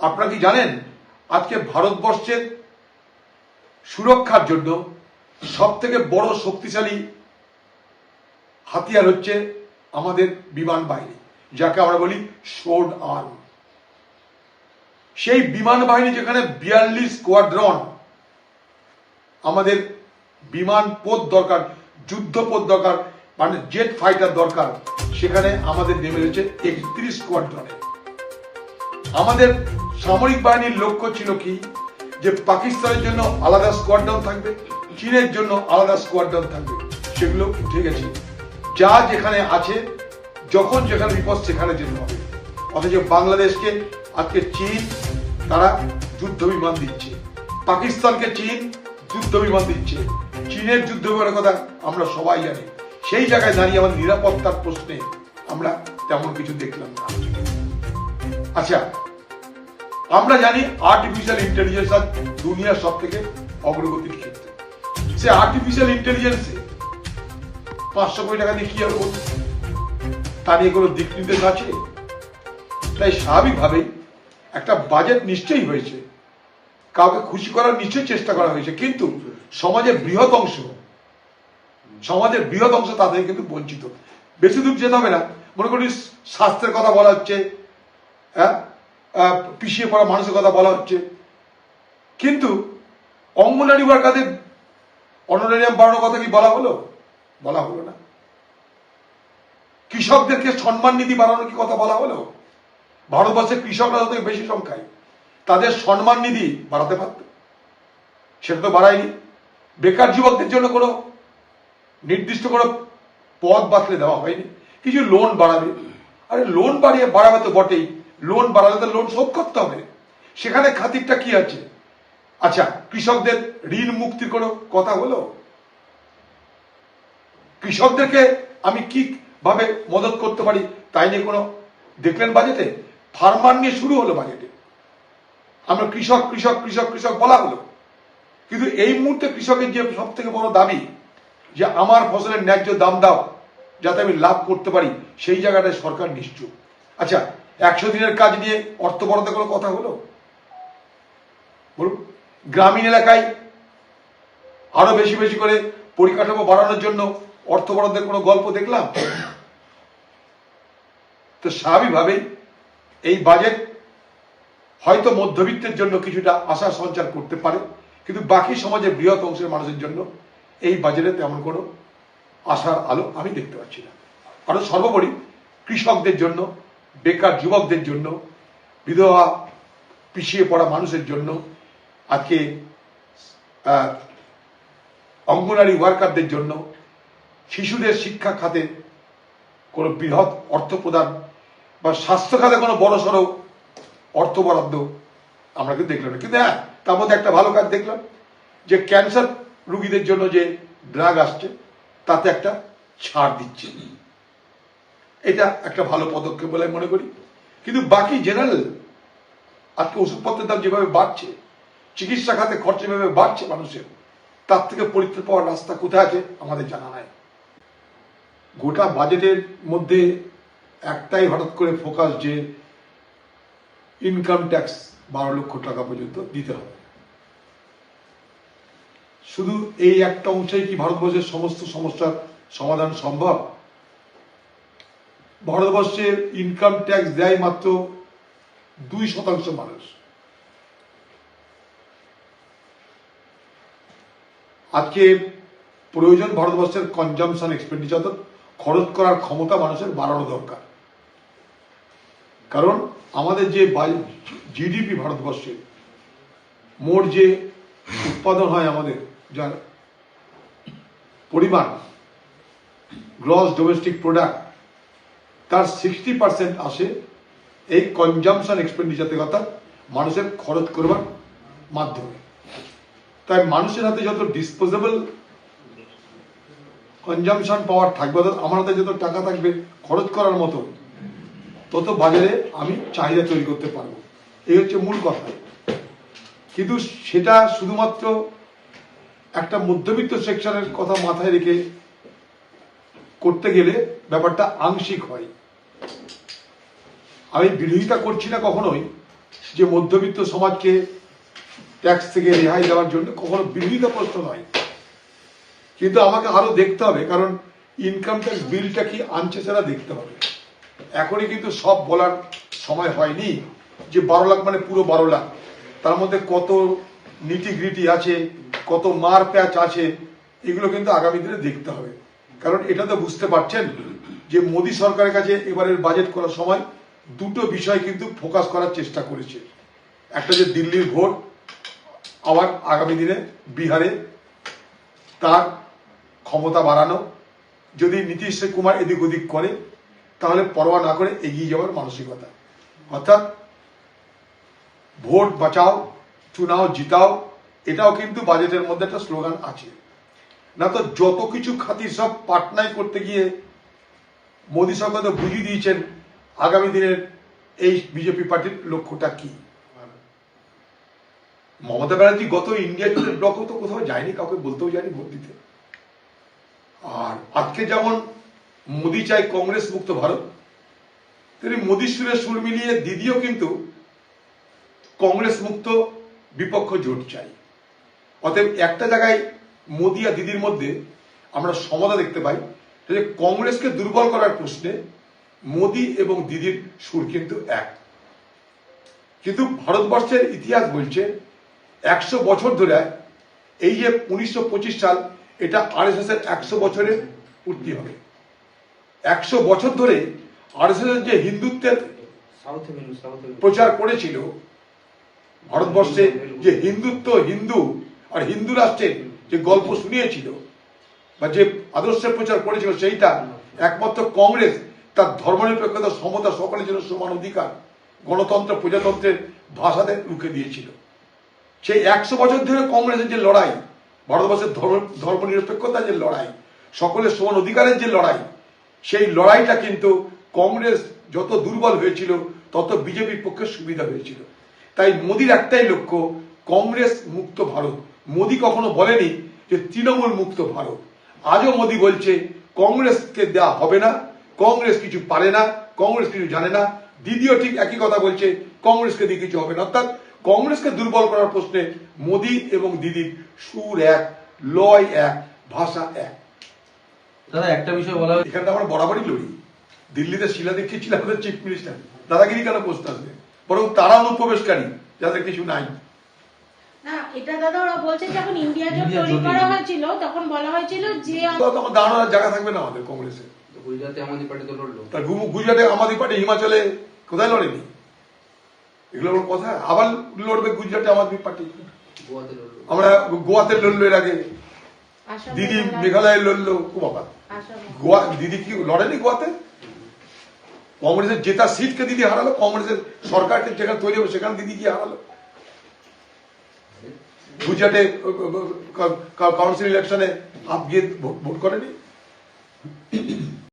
আপনারা কি জানেন আজকে ভারতবর্ষের সুরক্ষার জন্য সব থেকে বড় শক্তিশালী হাতিয়ার হচ্ছে আমাদের বিমান বাহিনী, যাকে আমরা বলি শোর্ড আর্ম। সেই বিমান বাহিনী যেখানে বিয়াল্লিশ স্কোয়াড্রন আমাদের বিমান পথ দরকার, যুদ্ধ পথ দরকার মানে জেট ফাইটার দরকার, সেখানে আমাদের নেমে রয়েছে একত্রিশ স্কোয়াড্রনে। আমাদের সামরিক বাহিনীর লক্ষ্য ছিল কি? যে পাকিস্তানের জন্য আলাদা স্কোয়াড্রন থাকবে, চীনের জন্য আলাদা স্কোয়াড্রন থাকবে। সেগুলো উঠে গেছে। যা যেখানে আছে, যখন যেখানে বিপদ, সেখানে যেতে হবে। অথচ বাংলাদেশকে আজকে চীন, তারা যুদ্ধ বিমান দিচ্ছে। পাকিস্তানকে চীন যুদ্ধ বিমান দিচ্ছে। চীনের যুদ্ধ বিমানের কথা আমরা সবাই জানি। সেই জায়গায় দাঁড়িয়ে আমাদের নিরাপত্তার প্রশ্নে আমরা তেমন কিছু দেখলাম না। আচ্ছা আমরা জানি আর্টিফিশিয়াল ইন্টেলিজেন্স আজ দুনিয়ার সব থেকে অগ্রগতির ক্ষেত্রে। সে আর্টিফিশিয়াল ইন্টেলিজেন্সে পাঁচশো কোটি টাকা দিয়ে কি হবে? তা নিয়ে কোনো দিক নির্দেশ আছে? তাই স্বাভাবিকভাবেই একটা বাজেট নিশ্চয়ই হয়েছে। কাউকে খুশি করার নিশ্চয়ই চেষ্টা করা হয়েছে। কিন্তু সমাজের বৃহৎ অংশ, সমাজের বৃহৎ অংশ তাদের কিন্তু বঞ্চিত। বেশি দূর যেতে হবে না। মনে করি স্বাস্থ্যের কথা বলা হচ্ছে হ্যাঁ? পিছিয়ে পড়া মানুষের কথা বলা হচ্ছে। কিন্তু অঙ্গনারী ওয়ার্কারদের অনারিয়াম বাড়ানোর কথা কি বলা হলো? বলা হলো না। কৃষকদেরকে সম্মান নিধি বাড়ানোর কি কথা বলা হলো? ভারতবর্ষের কৃষকরা যত বেশি সংখ্যায়, তাদের সম্মান নিধি বাড়াতে পারত। সেটা তো বাড়ায়নি। বেকার যুবকদের জন্য কোনো নির্দিষ্ট কোনো পদ বাতলে দেওয়া হয়নি। কিছু লোন বাড়াবে। আরে লোন বাড়িয়ে বাড়াবে তো বটেই। লোন বাড়ালে তো লোন শোধ করতে হবে। সেখানে খাতিরটা কি আছে? আচ্ছা কৃষকদের ঋণ মুক্তির কোনো কথা হলো? কৃষকদেরকে আমি কি ভাবে মদত করতে পারি তাই নিয়ে কোনো দেখলেন বাজেটে? ফার্মার নিয়ে শুরু হলো বাজেটে। আমরা কৃষক কৃষক কৃষক কৃষক বলা হলো। কিন্তু এই মুহূর্তে কৃষকের যে সব থেকে বড় দাবি, যে আমার ফসলের ন্যায্য দাম দাও, যাতে আমি লাভ করতে পারি, সেই জায়গাটায় সরকার নিশ্চুপ। আচ্ছা একশো দিনের কাজ নিয়ে অর্থ বরাদ্দের কোনো কথা হলো? বলুন, গ্রামীণ এলাকায় আরও বেশি বেশি করে পরিকাঠামো বাড়ানোর জন্য অর্থ বরাদ্দের কোনো গল্প দেখলাম? তো স্বাভাবিকভাবেই এই বাজেট হয়তো মধ্যবিত্তের জন্য কিছুটা আশা সঞ্চার করতে পারে, কিন্তু বাকি সমাজের বৃহৎ অংশের মানুষের জন্য এই বাজেটে তেমন কোনো আশার আলো আমি দেখতে পাচ্ছি না। কারণ সর্বোপরি কৃষকদের জন্য বেকার যুবকদের জন্য, বিধবা পিছিয়ে পড়া মানুষের জন্য, আজকে অঙ্গনারী ওয়ার্কারদের জন্য, শিশুদের শিক্ষা খাতে কোনো বৃহৎ অর্থ প্রদান বা স্বাস্থ্য খাতে কোনো বড় সড়ো অর্থ বরাদ্দ আমরা কিন্তু দেখলাম না। কিন্তু হ্যাঁ তার মধ্যে একটা ভালো কাজ দেখলাম, যে ক্যান্সার রুগীদের জন্য যে ড্রাগ আসছে, তাতে একটা ছাড় দিচ্ছে। এটা একটা ভালো পদক্ষেপ বলে মনে করি। কিন্তু বাকি জেনারেল আজকে ওষুধপত্রের দাম যেভাবে বাড়ছে, চিকিৎসা খাতে খরচ যেভাবে বাড়ছে মানুষের, তার থেকে পরিত্রাণ পাওয়ার রাস্তা কোথায় আছে আমাদের জানা নাই। গোটা বাজেটের মধ্যে একটাই হঠাৎ করে ফোকাস যে ইনকাম ট্যাক্স বারো লক্ষ টাকা পর্যন্ত দিতে হবে। শুধু এই একটা অংশেই কি ভারতবর্ষের সমস্ত সমস্যার সমাধান সম্ভব? ভারতবর্ষের ইনকাম ট্যাক্স দেয় মাত্র দুই শতাংশ মানুষ। আজকে প্রয়োজন ভারতবর্ষের কনজামশন এক্সপেন্ডিচার খরচ করার ক্ষমতা মানুষের বাড়ানো দরকার। কারণ আমাদের যে জিডিপি ভারতবর্ষে, মোট যে উৎপাদন হয় আমাদের, যার পরিমাণ গ্রস ডোমেস্টিক প্রোডাক্ট তার সিক্সটি পার্সেন্ট আসে এই কনজামশন এক্সপেন্ডিচার থেকে অর্থাৎ মানুষের খরচ করবার মাধ্যমে। তাই মানুষের হাতে যত ডিসপোজেবল কনজামশন পাওয়ার থাকবে, অর্থাৎ আমার হাতে যত টাকা থাকবে খরচ করার মতো, তত বাজারে আমি চাহিদা তৈরি করতে পারব। এই হচ্ছে মূল কথা। কিন্তু সেটা শুধুমাত্র একটা মধ্যবিত্ত সেকশনের কথা মাথায় রেখে করতে গেলে ব্যাপারটা আংশিক হয়। আমি বিরোধিতা করছি না কখনোই যে মধ্যবিত্ত সমাজকে ট্যাক্স থেকে রেহাই দেওয়ার জন্য, কখনো বিরোধিতা প্রশ্ন নয়। কিন্তু আমাকে আরও দেখতে হবে, কারণ ইনকাম ট্যাক্স বিলটা কি আনছে সেটা দেখতে হবে। এখনই কিন্তু সব বলার সময় হয়নি যে বারো লাখ মানে পুরো বারো লাখ। তার মধ্যে কত নিটি গ্রিটি আছে, কত মার প্যাচ আছে, এগুলো কিন্তু আগামী দিনে দেখতে হবে। কারণ এটা তো বুঝতে পারছেন যে মোদী সরকারের কাছে এবারের বাজেট করার সময় দুটো বিষয় কিন্তু ফোকাস করার চেষ্টা করেছে। একটা যে দিল্লির ভোট, আবার আগামী দিনে বিহারে তার ক্ষমতা বাড়ানো। যদি নীতিশ কুমার এদিক ওদিক করে, তাহলে পরোয়া না করে এগিয়ে যাওয়ার মানসিকতা। অর্থাৎ ভোট বাঁচাও, চুনাও, জিতাও, এটাও কিন্তু বাজেটের মধ্যে একটা স্লোগান আছে। না তো যত কিছু খাতির সব পাটনায় করতে গিয়ে মোদী সরকার তো বুঝিয়ে দিয়েছেন, আগামী দিনের এই বিজেপি পার্টির লক্ষ্যটা কি? মমতা ব্যানার্জি গত ইন্ডিয়া জুড়ে ব্লকও তো কোথাও যায়নি, কাউকে বলতেও যায়নি ভোট দিতে। আর আজকে যেমন মোদি চাই কংগ্রেস মুক্ত ভারত তিনি মোদি সুরে সুর মিলিয়ে দিদিও কিন্তু কংগ্রেস মুক্ত বিপক্ষ জোট চাই অতএব একটা জায়গায় মোদি আর দিদির মধ্যে আমরা সমতা দেখতে পাই যে কংগ্রেসকে দুর্বল করার প্রশ্নে মোদি এবং দিদির সুর কিন্তু এক। কিন্তু ভারতবর্ষের ইতিহাস বলছে, একশো বছর ধরে এই যে উনিশশো পঁচিশ সাল, এটা আরএসএস এর একশো বছরের পূর্তি হবে। একশো বছর ধরে আরএসএস এর যে হিন্দুত্বের প্রচার করেছিল, ভারতবর্ষে যে হিন্দুত্ব, হিন্দু আর হিন্দু রাষ্ট্রের যে গল্প শুনিয়েছিল বা যে আদর্শের প্রচার করেছিল সেইটা একমাত্র কংগ্রেস, তার ধর্মনিরপেক্ষতা, সমতা সকলের জন্য সমান অধিকার, গণতন্ত্র, প্রজাতন্ত্রের ভাষাতে রুখে দিয়েছিল। সেই একশো বছর ধরে কংগ্রেসের যে লড়াই, ভারতবর্ষের ধর্ম, ধর্মনিরপেক্ষতার যে লড়াই, সকলের সমান অধিকারের যে লড়াই, সেই লড়াইটা কিন্তু কংগ্রেস যত দুর্বল হয়েছিল, তত বিজেপির পক্ষে সুবিধা হয়েছিল। তাই মোদির একটাই লক্ষ্য, কংগ্রেস মুক্ত ভারত। মোদি কখনো বলেনি যে তৃণমূল মুক্ত ভারত। আজও মোদি বলছে কংগ্রেসকে দেওয়া হবে না কংগ্রেস কিছু পারে না কংগ্রেস কিছু জানে না। দিদিও ঠিক একই কথা বলছে কংগ্রেসকে দিয়ে কিছু হবে না। অর্থাৎ কংগ্রেসকে দুর্বল করার প্রশ্নে মোদি এবং দিদির সুর এক লয় এক ভাষা এক। দাদা একটা বিষয় বলা হয় এখানটা আমরা বরাবরই লড়ি। দিল্লিতে শিলা দীক্ষিত ছিল আমাদের চিফ মিনিস্টার দাদাগিরি কেন পোস্ট আসবে? বরং তারা অনুপ্রবেশকারী যাদের কিছু নাই। এটা দাদা ওরা বলছে যখন ইন্ডিয়া জোট তৈরি করা হয়েছিল তখন বলা হয়েছিল যে তখন দাঁড়ানোর জায়গা থাকবে না আমাদের কংগ্রেসে? গুজরাটে আমাদের পার্টি তো লড়লো। গুজরাটে আমাদের পার্টি হিমাচলে কোথায় লড়েনি? এগুলো ওর কথা? আবার লড়বে গুজরাটে আমাদের পার্টি? গোয়াতে লড়লো। আমরা গোয়াতে লড়লো এর আগে। দিদি মেঘালয়ে। লড়লো ও বাবা। গোয়া দিদি কি লড়েনি গোয়াতে? কংগ্রেসের জেতা সিটকে দিদি হারালো কংগ্রেসের সরকারকে যেখানে তৈরি হবে সেখানে দিদি গিয়ে হারালো। গুজরাটে কাউন্সিল ইলেকশনে আপ গিয়ে ভোট করেনি